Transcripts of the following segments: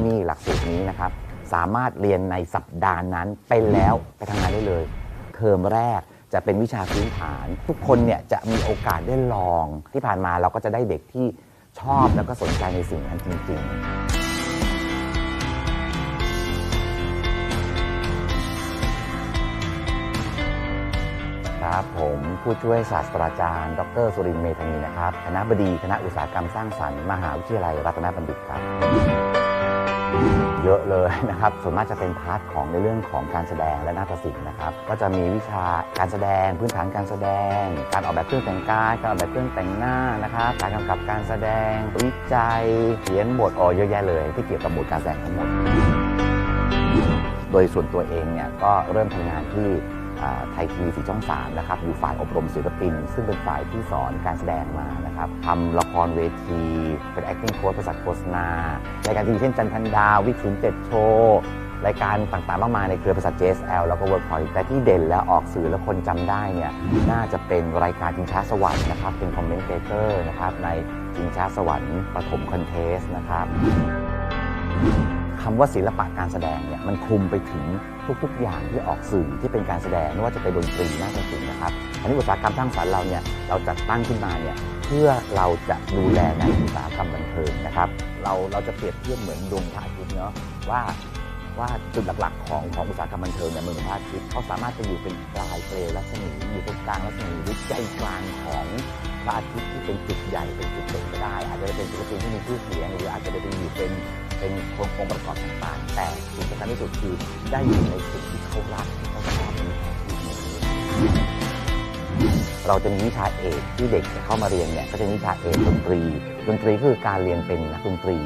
ที่นี่หลักสูตรนี้นะครับ สามารถเรียนในสัปดาห์นั้นไปแล้วไปทำงานได้เลย เทอมแรกจะเป็นวิชาพื้นฐาน ทุกคนเนี่ยจะมีโอกาสได้ลองที่ผ่านมาเราก็จะได้เด็กที่ชอบแล้วก็สนใจในสิ่งนั้นจริง ๆ ผมผู้ช่วยศาสตราจารย์ ดรสุรินทร์เมธานีนะครับคณะบดีคณะอุตสาหกรรมสร้างสรรค์มหาวิทยาลัยรัตนบัณฑิตครับ เยอะเลยนะครับส่วนมากจะเป็นพาร์ทของในเรื่องของการแสดงและนาฏศิลป์นะครับ ก็จะมีวิชาการแสดง พื้นฐานการแสดง การออกแบบเครื่องแต่งกายการออกแบบเครื่องแต่งหน้านะครับการกำกับการแสดง วิจัย เขียนบทอ๋อเยอะแยะเลย ที่เกี่ยวกับบทการแสดงทั้งหมดโดยส่วนตัวเองเนี่ยก็เริ่มทำงานที่ ไทยทีวีสีช่อง3นะครับอยู่ฝ่ายอบรมศิลปิน ซึ่งเป็นฝ่ายที่สอนการแสดงมานะครับทำละครเวที เป็น acting coach บริษัทโฆษณารายการทีวีเช่นจันทันดาววิกศูนย์เจ็ดโชว์รายการต่างๆมากมายในเครือบริษัท JSL แล้วก็ Workpoint แต่ที่เด่นและออกสื่อและคนจำได้เนี่ยน่าจะเป็นรายการจิงช้าสวรรค์นะครับเป็นคอมเมนเตเตอร์นะครับในจิงช้าสวรรค์ปฐมคอนเทสนะครับำว่าศิลปะการแสดงเนี่ยมันคลุมไปถึงทุกๆ อย่างที่ออกสื่อที่เป็นการแสดงไม่ว่าจะเป็นดนตรีนาฏศิลป์นะครับอันนี้อุตสาหกรรมสร้างสรรค์เราเนี่ยเราจัดตั้งขึ้นมาเนี่ยเพื่อเราจะดูแลในอุตสาหกรรมบันเทิงนะครับ เราเราจะเปรียบเทียบเหมือนดวงพระอาทิตย์เนาะว่า ว่าจุดหลักๆ ของของอุตสาหกรรมบันเทิงเนี่ยมือนพระอาทิตย์เขาสามารถจะอยู่เป็นปลายเปลรัศมีอยู่ตรงกลางรัศมีหรือใจกลางของพระอาทิตย์ที่เป็นจุดใหญ่เป็นจุดเด่นก็ได้ อาจจะเป็นศิลปินที่มีชื่อเสียงหรืออาจจะไปอยู่เป็นเป็นโครงองค์ประกอบต่างๆ แต่สิ่งสำคัญที่สุดคือได้อยู่ในสิ่งที่เขารักเขาชอบในชีวิตนี้เราจะมีวิชาเอกที่เด็กจะเข้ามาเรียนเนี่ยก็จะมีวิชาเอกดนตรี ดนตรีคือการเรียนเป็นนักดนตรี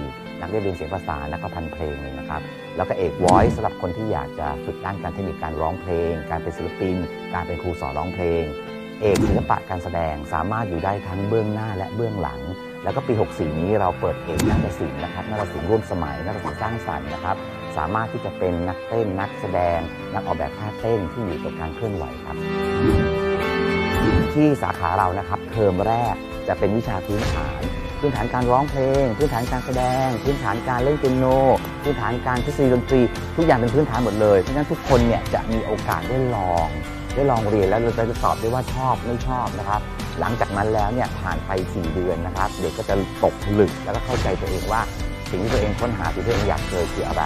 นักเรียนเรียนเสียงภาษานักประพันธ์เพลงเลยนะครับ แล้วก็เอก voice สำหรับคนที่อยากจะฝึกด้านการเทคนิคการร้องเพลง การเป็นศิลปิน การเป็นครูสอนร้องเพลง เอกศิลปะการแสดงสามารถอยู่ได้ทั้งเบื้องหน้าและเบื้องหลัง แล้วก็ปี 64 นี้เราเปิดเอกนาฏศิลป์นะครับนาฏศิลป์ร่วมสมัยนาฏศิลป์สร้างสรรค์นะครับสามารถที่จะเป็นนักเต้นนักแสดง นักออกแบบท่าเต้นที่อยู่กับการเคลื่อนไหวครับ ที่สาขาเรานะครับเทอมแรกจะเป็นวิชาพื้นฐาน พื้นฐานการร้องเพลง พื้นฐานการแสดง พื้นฐานการเล่นเปียโน พื้นฐานการทฤษฎีดนตรี ทุกอย่างเป็นพื้นฐานหมดเลย เพราะฉะนั้นทุกคนเนี่ยจะมีโอกาสได้ลอง ได้ลองเรียนแล้วเราจะตอบได้ว่าชอบไม่ชอบนะครับ หลังจากนั้นแล้วเนี่ยผ่านไป 4 เดือนนะครับ เด็กก็จะตกผลึกแล้วก็เข้าใจตัวเองว่าสิ่งที่ตัวเองค้นหาสิ่งที่ตัวเองอยากเจอคืออะไร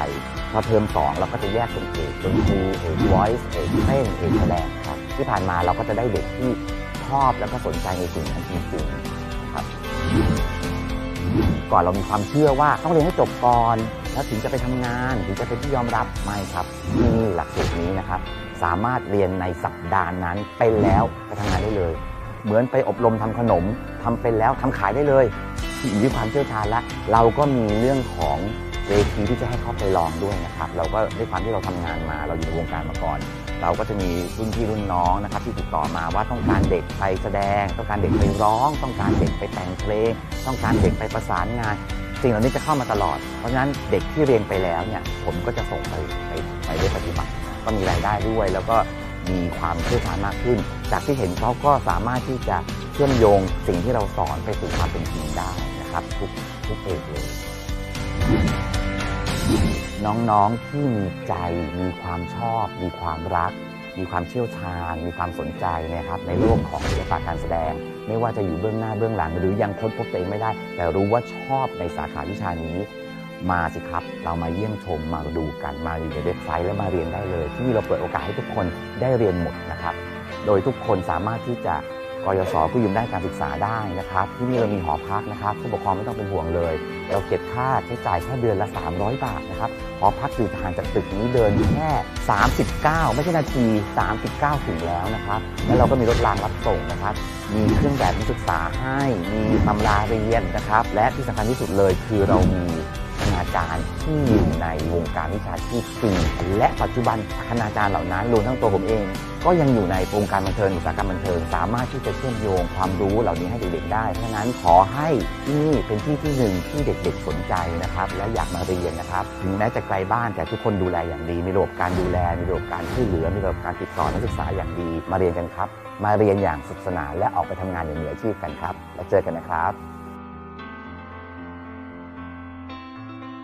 พอเทอมสองเราก็จะแยกเป็นเอกดนตรีเอก voice เอกเต้นเอกแสดงครับที่ผ่านมาเราก็จะได้เด็กที่ชอบแล้วก็สนใจในสิ่งนั้นจริงๆนะครับ ก่อนเรามีความเชื่อว่าต้องเรียนให้จบก่อน แล้วถึงจะไปทำงานถึงจะเป็นที่ยอมรับไม่ครับที่นี่หลักสูตรนี้นะครับ สามารถเรียนในสัปดาห์นั้นเป็นแล้วไปทำงานได้เลย เหมือนไปอบรมทำขนมทำเป็นแล้วทำขายได้เลยอยู่ที่ความเชี่ยวชาญแล้วเราก็มีเรื่องของเวทีที่จะให้เขาไปลองด้วยนะครับ เราก็ด้วยความที่เราทำงานมา เราอยู่ในวงการมาก่อน เราก็จะมีรุ่นพี่รุ่นน้องนะครับที่ติดต่อมาว่าต้องการเด็กไปแสดง ต้องการเด็กไปร้อง ต้องการเด็กไปแต่งเพลง ต้องการเด็กไปประสานงาน สิ่งเหล่านี้จะเข้ามาตลอด เพราะฉะนั้นเด็กที่เรียนไปแล้วเนี่ยผมก็จะส่งไปไปไปได้ปฏิบัติ ก็มีรายได้ด้วย แล้วก็มีความเชี่ยวชาญมากขึ้น จากที่เห็นเขาก็สามารถที่จะเชื่อมโยงสิ่งที่เราสอนไปสู่ความเป็นจริงได้นะครับ ทุกทุกเอกเลย น้องๆที่มีใจมีความชอบ มีความรัก มีความเชี่ยวชาญ มีความสนใจนะครับในโลกของศิลปะการแสดง ไม่ว่าจะอยู่เบื้องหน้าเบื้องหลัง หรือยังค้นพบตัวเองไม่ได้ แต่รู้ว่าชอบในสาขาวิชานี้ มาสิครับ เรามาเยี่ยมชมมาดูกันมาอยู่ในเว็บไซต์และมาเรียนได้เลย ที่นี่เราเปิดโอกาสให้ทุกคนได้เรียนหมดนะครับ โดยทุกคนสามารถที่จะ ยศผู้ยืมด้านการศึกษาได้นะครับ ที่นี่เรามีหอพักนะครับ ผู้ปกครองไม่ต้องเป็นห่วงเลย เราเก็บค่าใช้จ่ายแค่เดือนละ 300 บาทนะครับหอพักอยู่ห่างจากตึกนี้เดินแค่ 39 ไม่ใช่นาที 39 ถึงแล้วนะครับ แล้วเราก็มีรถรางรับส่งนะครับ มีเครื่องแบบนักศึกษาให้ มีตำราเรียนนะครับ และที่สำคัญที่สุดเลยคือเรามี ณาจารย์ที่อยู่ในวงการวิชาชีพจริงและปัจจุบันคณาจารย์เหล่านั้นรวมทั้งตัวผมเอง ก็ยังอยู่ในวงการบันเทิงอุตสาหกรรมบันเทิงสามารถที่จะเชื่อมโยงความรู้เหล่านี้ให้เด็กๆได้เพราะฉะนั้นขอให้ที่นี่เป็นที่ที่หนึ่งที่เด็กๆสนใจนะครับ และอยากมาเรียนนะครับ ถึงแม้จะไกลบ้านแต่ทุกคนดูแลอย่างดี มีระบบการดูแลมีระบบการช่วยเหลือมีระบบการติดต่อนักศึกษาอย่างดี มาเรียนกันครับ มาเรียนอย่างสุขสนานและออกไปทำงานอย่างมืออาชีพกันครับ แล้วเจอกันนะครับ